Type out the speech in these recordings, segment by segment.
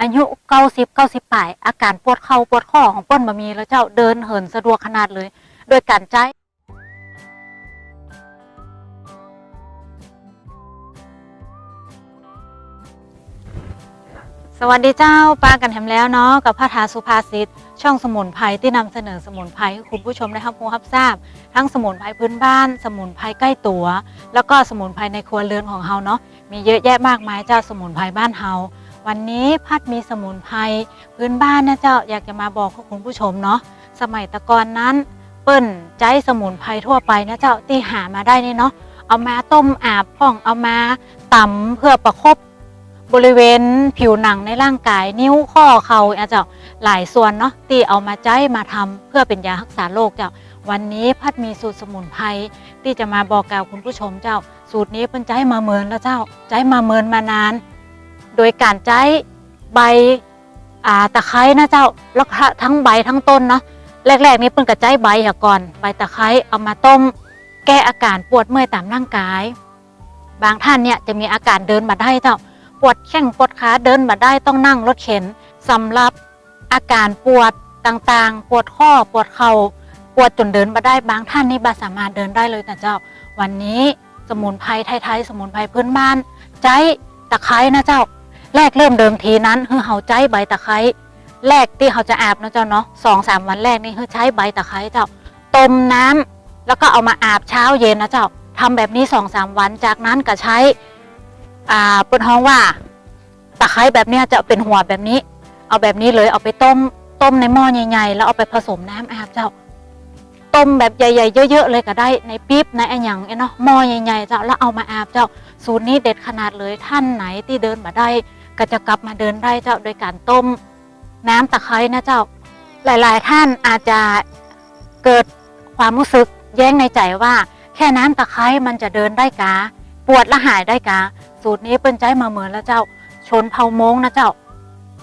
อายุเก้าสิบเก้าสิบปลาย อาการปวดเข่าปวดข้อของเปิ้นมามีแล้วเจ้าเดินเหินสะดวกขนาดเลย โดยการใจสวัสดีเจ้าปากันแถมแล้วเนาะกับพระธาสุภาษิตช่องสมุนไพรที่นำเสนอสมุนไพรให้คุณผู้ชมได้รับรู้รับทราบ ทั้งสมุนไพรพื้นบ้าน สมุนไพรใกล้ตัว แล้วก็สมุนไพรในครัวเรือนของเฮาเนาะมีเยอะแยะมากมายเจ้าสมุนไพรบ้านเฮา วันนี้พัดมีสมุนไพรพื้นบ้านนะเจ้าอยากจะมาบอกกับคุณผู้ชมเนาะสมัยตะกอนนั้น เปิ้นใจสมุนไพรทั่วไปนะเจ้าที่หามาได้นี่เนาะเอามาต้มอาบพ่องเอามาตำเพื่อประคบบริเวณผิวหนังในร่างกายนิ้วข้อเข่าอาเจ้าหลายส่วนเนาะที่เอามาใจมาทำเพื่อเป็นยารักษาโรคเจ้า วันนี้พัดมีสูตรสมุนไพรที่จะมาบอกกล่าวคุณผู้ชมเจ้า สูตรนี้เพิ่นใจมาเมินแล้วเจ้าใจมาเมินมานาน โดยการใจใบอ่าตะไคร้นะเจ้าแล้วทั้งใบทั้งต้นเนาะแรกๆนี่เพิ่นกระใจใบอะก่อนใบตะไคร้เอามาต้ม แก้อาการปวดเมื่อยตามร่างกาย บางท่านเนี่ยจะมีอาการเดินมาได้เจ้าปวดแข้งปวดขาเดินมาได้ต้องนั่งรถเข็นสำหรับอาการปวดต่างๆ ปวดข้อปวดเขา่าปวดจนเดินมาได้บางท่านนี่บาสามารถเดินได้เลยนะเจ้า วันนี้สมุนไพรไทยๆสมุนไพรพื้นบ้าน ใจตะไคร้นะเจ้า แรกเริ่มเดิมทีนั้นคือเฮาใจใบตะไคร้แรกที่เขาจะอาบนะเจ้าเนาะสองสามวันแรกนี่คือใช้ใบตะไคร้เจ้าต้มน้ำแล้วก็เอามาอาบเช้าเย็นนะเจ้าทำแบบนี้สองสามวันจากนั้นก็ใช้อ่าปิ้นฮ้องว่า ตะไคร้แบบนี้จะเป็นหัวแบบนี้ เอาแบบนี้เลยเอาไปต้มต้มในหม้อใหญ่ๆแล้วเอาไปผสมน้ำอาบเจ้าต้มแบบใหญ่ๆเยอะๆเลยก็ได้ในปี๊บในไอหยังเนาะหม้อใหญ่ๆเจ้าแล้วเอามาอาบเจ้าสูตรนี้เด็ดขนาดเลยท่านไหนที่เดินมาได้ ก็จะกลับมาเดินได้เจ้าโดยการต้มน้ำตะไคร้นะเจ้า หลาย ๆ ท่านอาจจะเกิดความรู้สึกแย้งในใจว่า แค่น้ำตะไคร้มันจะเดินได้กาปวดและหายได้กาสูตรนี้เปิ้นใจมาเหมือนแล้วเจ้า ชนเผามงนะเจ้า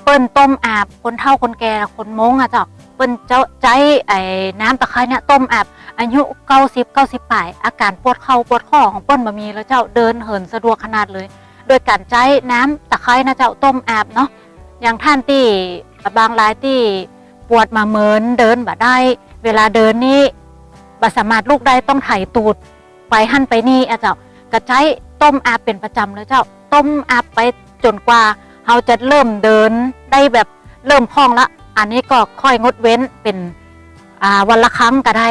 เปิ้นต้มอาบคนเฒ่าคนแก่คนมงอะเจ้าเปิ้นเจ้าใจไอ้น้ำตะไคร้เนี่ยต้มอาบอายุเก้าสิบเก้าสิบปลายอาการปวดเข่าปวดข้อของเปิ้นมามีแล้วเจ้าเดินเหินสะดวกขนาดเลย โดยการใจน้ำตะไคร้นะเจ้าต้มอาบเนาะอย่างท่านที่บางรายที่ปวดมาเมือนเดินบ่ได้ เวลาเดินนี่บ่สามารถลูกได้ต้องไถ่ตูดไปหั่นไปนี่อะเจ้ากระใจต้มอาบเป็นประจำเลยเจ้า ต้มอาบไปจนกว่าเราจะเริ่มเดินได้แบบเริ่มคล่องละ อันนี้ก็ค่อยงดเว้นเป็นวันละครั้งก็ได้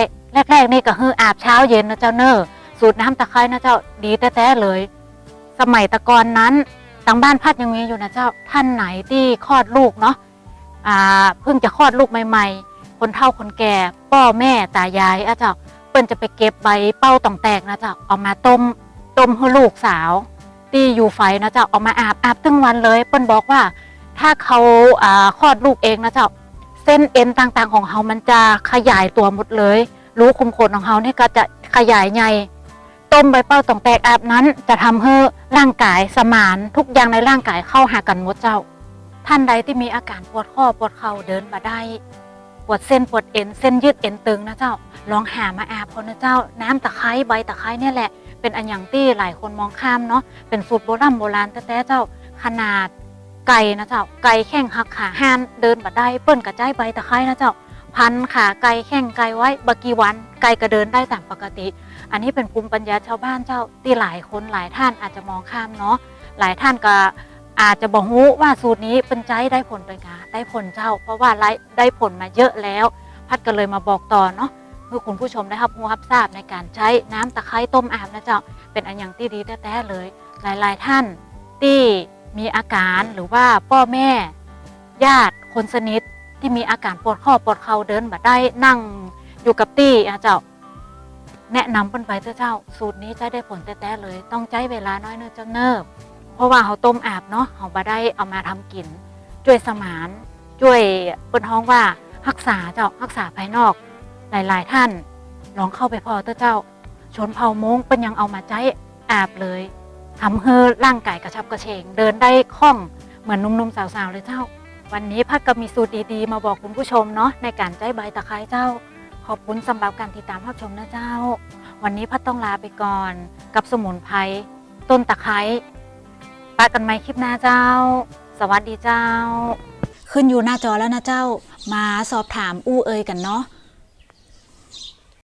แรกๆนี่ก็คืออาบเช้าเย็นนะเจ้าเนอสูตรน้ำตะไคร้นะเจ้าดีแท้ๆเลย สมัยตะกอนนั้นทางบ้านพัดยังมีอยู่นะเจ้าท่านไหนที่คลอดลูกเนาะอ่าเพิ่งจะคลอดลูกใหม่ ๆ คนเฒ่าคนแก่พ่อแม่ตายายอะเจ้าเปิ้นจะไปเก็บใบเป้าต่องแตกนะเจ้าเอามาต้มต้มให้ลูกสาว ที่อยู่ไฟนะเจ้าเอามาอาบอาบทั้งวันเลยเปิ้นบอกว่า ถ้าเขาอ่าคลอดลูกเองนะเจ้าเส้นเอ็นต่างๆของเขามันจะขยายตัวหมดเลย รู้คุมขนของเขานี่ก็จะขยายใหญ่ ต้มใบเป้าต่องแตกอาบนั้น จะทำให้ร่างกายสมานทุกอย่างในร่างกายเข้าหากันหมดเจ้า ท่านใดที่มีอาการปวดข้อปวดเข่าเดินมาได้ ปวดเส้นปวดเอ็นเส้นยืดเอ็นตึงนะเจ้า ลองหามาอาบพอนะเจ้า น้ำตะไคร้ใบตะไคร้เนี่ยแหละเป็นอันอย่างที่หลายคนมองข้ามเนาะเป็นสูตรโบราณโบราณแต่เจ้าขนาดไก่นะเจ้าไก่แข้งหักขาห้านเดินมาได้เปิ้นกระจายใบตะไคร้นะเจ้าพันขาไก่แข้งไก่ไว้บกี่วันไก่ก็เดินได้ตามปกติ อันนี้เป็นภูมิปัญญาชาวบ้านเจ้าที่หลายคนหลายท่านอาจจะมองข้ามเนาะหลายท่านก็อาจจะบอกฮู้ว่าสูตรนี้เป็นใจได้ผลไปกาได้ผลเจ้า เพราะว่าได้ผลมาเยอะแล้ว พัดก็เลยมาบอกต่อเนาะเพื่อคุณผู้ชมได้รับรู้รับทราบในการใช้น้ำตะไคร้ต้มอาบนะเจ้า เป็นอันอย่างที่ดีแท้ๆเลย หลายๆท่านที่มีอาการหรือว่าพ่อแม่ ญาติคนสนิทที่มีอาการปวดข้อปวดเข่าเดินแบบได้นั่งอยู่กับตี้อะเจ้า แนะนำเปิ้นไปเถอะเจ้า สูตรนี้ใช้ได้ผลแท้ๆเลย ต้องใช้เวลาน้อยเนอะเจ้าเนิบ เพราะว่าเขาต้มอาบเนาะเขาบ่ได้เอามาทำกินช่วยสมานช่วยเปิ้นฮ้องว่ารักษาเจ้ารักษาภายนอก หลาย ๆ ท่านลองเข้าไปพอเถอะเจ้า ชนเผ่ามงเป็นยังเอามาใช้อาบเลยทำให้ร่างกายกระชับกระเฉง เดินได้คล่องเหมือนนุ่มๆสาวๆเลยเจ้า วันนี้พักก็มีสูตรดีๆ มาบอกคุณผู้ชมเนาะในการใช้ใบตะไคร้เจ้า ขอบคุณสำหรับการติดตามรับชมนะเจ้า วันนี้พัดต้องลาไปก่อน กับสมุนไพรต้นตะไคร้ปะกันไหมคลิปหน้าเจ้าสสวัสดีเจ้า ขึ้นอยู่หน้าจอแล้วนะเจ้า มาสอบถามอู้เอยกันเนาะ